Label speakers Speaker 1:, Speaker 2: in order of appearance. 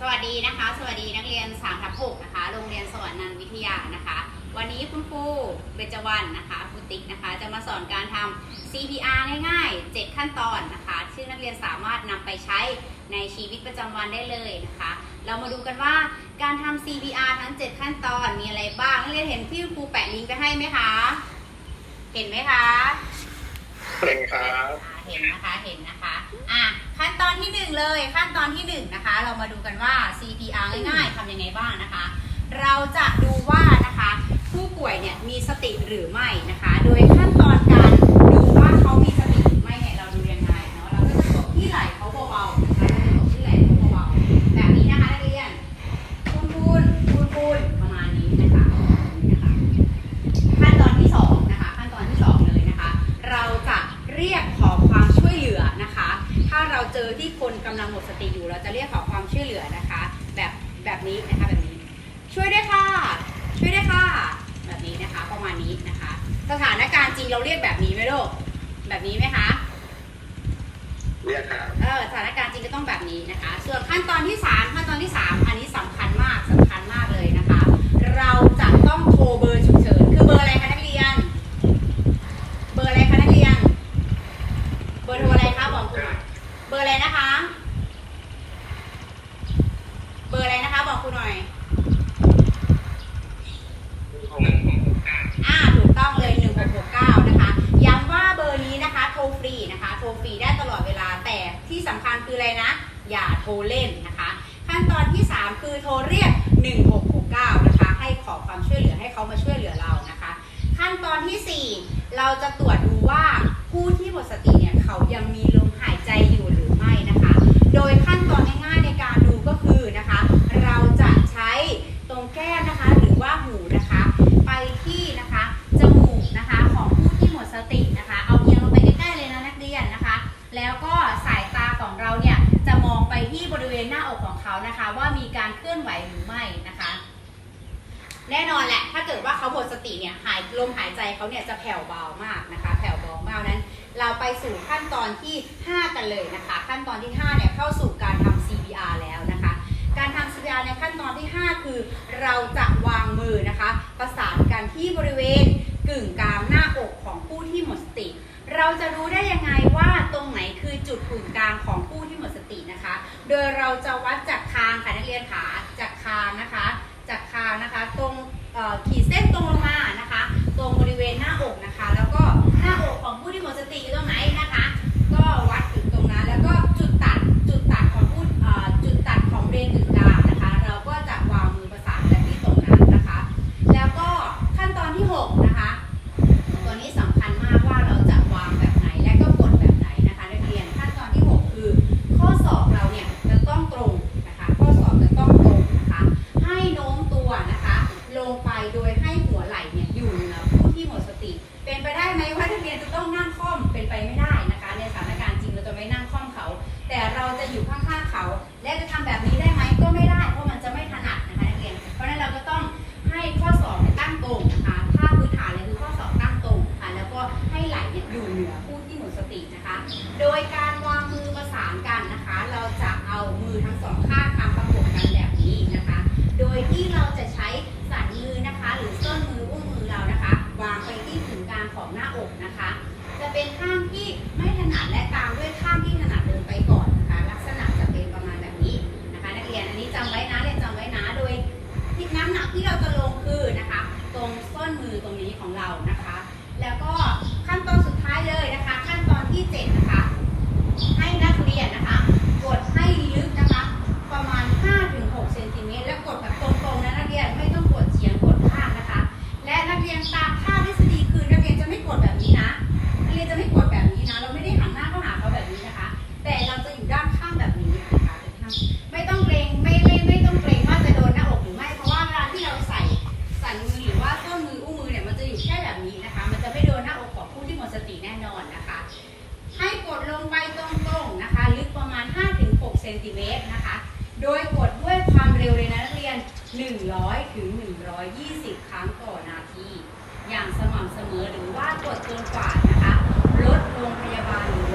Speaker 1: สวัสดีนะคะ สวัสดีนักเรียน3ทับ6นะคะ โรงเรียนสวรรค์นันท์วิทยานะคะ วันนี้คุณครูเบญจวรรณนะคะครูติ๊กนะคะ จะมาสอนการทำ CPR ง่ายๆ 7 ขั้นตอนนะคะซึ่งนักเรียนสามารถนำไปใช้ในชีวิตประจำวันได้เลยนะคะ เรามาดูกันว่าการทำ CPR ทั้ง 7 ขั้นตอนมีอะไรบ้าง นักเรียนเห็นที่ครูแปะลิงก์ไปให้ไหมคะ เห็นไหมคะ
Speaker 2: เป็นครับ
Speaker 1: อ่าเห็นนะคะ เห็นนะคะ อะขั้นตอน ที่หนึ่งเลยขั้นตอนที่หนึ่งนะคะ เรามาดูกันว่า CPR ง่ายๆทำยังไงบ้างนะคะ เราจะดูว่านะคะ ผู้ป่วยเนี่ยมีสติหรือไม่นะคะ โดย เราเจอที่คนกำลังหมดสติอยู่ เราจะเรียกขอความช่วยเหลือนะคะ แบบแบบนี้นะคะแบบนี้ ช่วยด้วยค่ะ ช่วยด้วยค่ะ แบบนี้นะคะ ประมาณนี้นะคะ สถานการณ์จริงเราเรียกแบบนี้ไหมลูกแบบนี้ไหมคะ
Speaker 2: เรียกครับ
Speaker 1: เออสถานการณ์จริงก็ต้องแบบนี้นะคะ ส่วนขั้นตอนที่สามขั้นตอนที่สามอันนี้สำคัญมากสำคัญมากเลยนะคะ เราจะต้องโทรเบอร์ฉุกเฉินคือเบอร์อะไรคะนักเรียน เบอร์อะไรคะนักเรียน เบอร์โทรอะไรคะบอกคุณหน่อยเบอร์อะไรนะคะ เบอร์อะไรนะคะบอกคุณหน่อย อ่าถูกต้องเลย 1669 นะคะ ย้ำว่าเบอร์นี้นะคะ โทรฟรีนะคะ โทรฟรีได้ตลอดเวลา แต่ที่สำคัญคืออะไรนะ อย่าโทรเล่นนะคะ ขั้นตอนที่ 3 คือโทรเรียก 1669 นะคะ ให้ขอความช่วยเหลือให้เขามาช่วยเหลือเรานะคะ ขั้นตอนทีสี่4 เราจะตรวจ แล้วก็สายตาของเราเนี่ยจะมองไปที่บริเวณหน้าอกของเขานะคะ ว่ามีการเคลื่อนไหวหรือไม่นะคะ แน่นอนแหละ ถ้าเกิดว่าเขาหมดสติเนี่ยหายลมหายใจเขาเนี่ยจะแผ่วเบามากนะคะ แผ่วเบามากนั้น เราไปสู่ขั้นตอนที่ 5 กันเลยนะคะ ขั้นตอนที่5เนี่ยเข้าสู่การทำ CPR แล้วนะคะ การทำ CPR ในขั้นตอนที่ 5 คือ เราจะวางมือนะคะ ประสานกันที่บริเวณกึ่งกลางหน้าอกของผู้ที่หมดสติ เราจะรู้ได้ยังไงว่าตรงไหนคือจุดกึ่มกลางของผู้ที่หมดสตินะคะ โดยเราจะวัดจากคางค่ะนักเรียนขาจากคางนะคะ จากคางนะคะ ตรงขีดเส้นตรง ข้ เซนติเมตรนะคะ โดยกดด้วยความเร็วเลยนะนักเรียน 100 ถึง 120 ครั้งต่อนาที อย่างสม่ำเสมอหรือว่ากดเกินกว่านะคะ ลดโรงพยาบาลหรือ